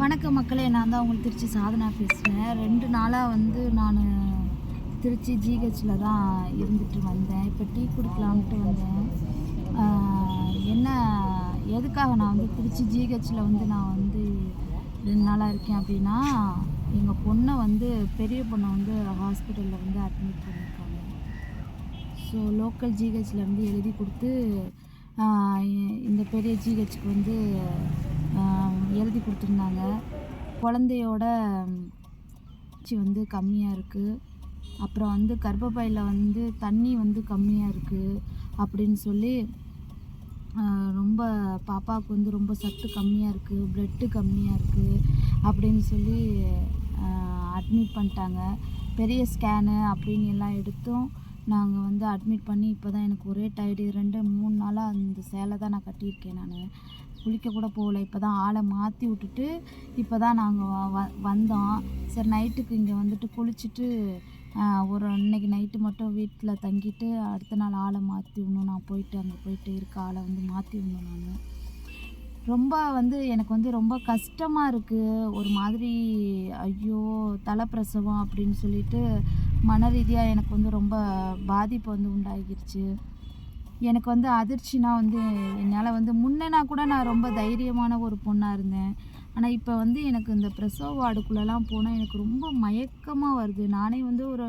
வணக்கம் மக்களே நான் தான் உங்களுக்கு திருச்சி சாதனா பேசுகிறேன் ரெண்டு நாளாக வந்து நான் திருச்சி ஜிஹெச்சில் தான் இருந்துட்டு வந்தேன். இப்போ டீ குடிக்கலான்ட்டு வந்தேன். என்ன எதுக்காக நான் வந்து திருச்சி ஜிஹெச்சில் வந்து நான் வந்து ரெண்டு நாளாக இருக்கேன் அப்படின்னா எங்கள் பொண்ணை வந்து பெரிய பொண்ணை வந்து ஹாஸ்பிட்டலில் வந்து அட்மிட் பண்ணியிருக்காங்க. ஸோ லோக்கல் ஜிஹெச்லேருந்து எழுதி கொடுத்து இந்த பெரிய ஜிஹெச்க்கு வந்து எழுதி கொடுத்துருந்தாங்க. குழந்தையோட சி வந்து கம்மியாக இருக்குது அப்புறம் வந்து கர்ப்பப்பையில் வந்து தண்ணி வந்து கம்மியாக இருக்குது அப்படின்னு சொல்லி ரொம்ப பாப்பாவுக்கு வந்து ரொம்ப சத்து கம்மியாக இருக்குது ப்ளட்டு கம்மியாக இருக்குது அப்படின்னு சொல்லி அட்மிட் பண்ணிட்டாங்க. பெரிய ஸ்கேனு அப்படின்னு எல்லாம் எடுத்தும் நாங்கள் வந்து அட்மிட் பண்ணி இப்போ தான் எனக்கு ஒரே டயர்டு ரெண்டு மூணு நாளாக அந்த சேலை தான் நான் கட்டியிருக்கேன் நான். குளிக்க கூட போகல. இப்போ தான் ஆளை மாற்றி விட்டுட்டு இப்போ தான் நாங்கள் வ வந்தோம். சரி நைட்டுக்கு இங்கே வந்துட்டு குளிச்சுட்டு ஒரு அன்னைக்கு நைட்டு மட்டும் வீட்டில் தங்கிட்டு அடுத்த நாள் ஆளை மாற்றி விடணும். நான் போயிட்டு அங்கே போயிட்டு இருக்க ஆளை வந்து மாற்றி விடணும் நான். ரொம்ப வந்து எனக்கு வந்து ரொம்ப கஷ்டமாக இருக்குது ஒரு மாதிரி ஐயோ தலைப்பிரசவம் அப்படின்னு சொல்லிட்டு மன ரீதியாக எனக்கு வந்து ரொம்ப பாதிப்பு வந்து உண்டாகிருச்சு. எனக்கு வந்து அதிர்ச்சினா வந்து என்னால் வந்து முன்னேனா கூட நான் ரொம்ப தைரியமான ஒரு பொண்ணாக இருந்தேன். ஆனால் இப்போ வந்து எனக்கு இந்த பிரசவ வார்டுக்குள்ளெல்லாம் போனால் எனக்கு ரொம்ப மயக்கமாக வருது. நானே வந்து ஒரு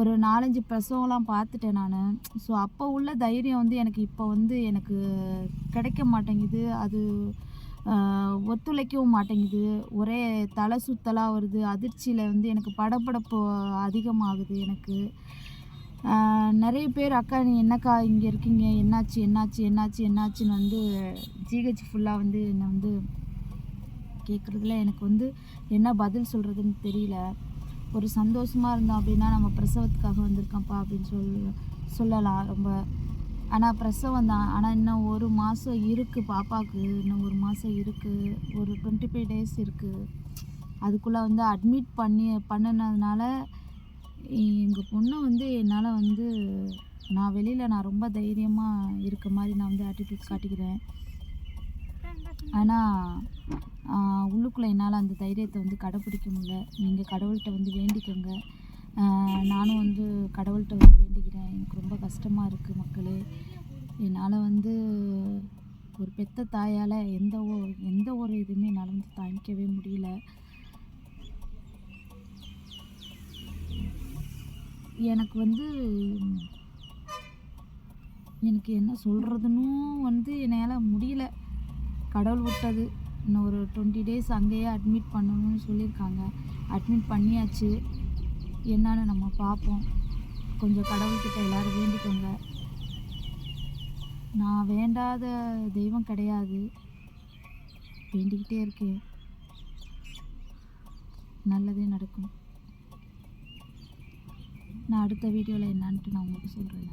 ஒரு நாலஞ்சு பிரசவம்லாம் பார்த்துட்டேன் நான். ஸோ அப்போ உள்ள தைரியம் வந்து எனக்கு இப்போ வந்து எனக்கு கிடைக்க மாட்டேங்குது. அது ஒத்துழைக்கவும் மாட்டேங்குது. ஒரே தலை சுத்தலாக வருது. அதிர்ச்சியில் வந்து எனக்கு படபடப்பு அதிகமாகுது எனக்கு. நிறைய பேர் அக்கா நீ என்னக்கா இங்கே இருக்கீங்க? என்னாச்சு என்னாச்சு என்னாச்சு என்னாச்சுன்னு வந்து ஜிஹெச் ஃபுல்லாக வந்து என்னை வந்து கேட்குறதுல எனக்கு வந்து என்ன பதில் சொல்கிறதுன்னு தெரியல. ஒரு சந்தோஷமாக இருந்தோம் அப்படின்னா நம்ம பிரசவத்துக்காக வந்திருக்கோம்ப்பா அப்படின்னு சொல் சொல்லலாம். ரொம்ப ஆனால் பிரசவம் தான். ஆனால் இன்னும் ஒரு மாதம் இருக்குது பாப்பாவுக்கு இன்னும் ஒரு மாதம் இருக்குது ஒரு டுவெண்ட்டி ஃபைவ் டேஸ் இருக்குது அதுக்குள்ளே வந்து அட்மிட் பண்ணி பண்ணினதுனால எங்கள் பொண்ணை வந்து என்னால் வந்து நான் வெளியில் நான் ரொம்ப தைரியமாக இருக்க மாதிரி நான் வந்து ஆட்டிடியூட் காட்டிக்கிறேன். ஆனால் உள்ளுக்குள்ளே என்னால் அந்த தைரியத்தை வந்து கடைப்பிடிக்க முடியல. நீங்கள் கடவுள்கிட்ட வந்து வேண்டிக்கோங்க. நானும் வந்து கடவுள்கிட்ட வேண்டிக்கிறேன் எனக்கு ரொம்ப கஷ்டமாக இருக்குது மக்களே. என்னால் வந்து ஒரு பெத்த தாயால் எந்த ஓ எந்த ஒரு இதுவுமே என்னால் வந்து தாங்கிக்கவே முடியல. எனக்கு வந்து எனக்கு என்ன சொல்கிறதுன்னு வந்து என்னால் முடியல. கடவுள் விட்டது. இன்னும் ஒரு டுவெண்ட்டி டேஸ் அங்கேயே அட்மிட் பண்ணணும்னு சொல்லியிருக்காங்க. அட்மிட் பண்ணியாச்சு. என்னன்னு நம்ம பார்ப்போம். கொஞ்சம் கடவுள்கிட்ட எல்லாரும் வேண்டிக்கோங்க. நான் வேண்டாத தெய்வம் கிடையாது. வேண்டிக்கிட்டே இருக்கேன். நல்லதே நடக்கும். நான் அடுத்த வீடியோவில் என்னான்ட்டு நான் உங்களுக்கு சொல்கிறேன்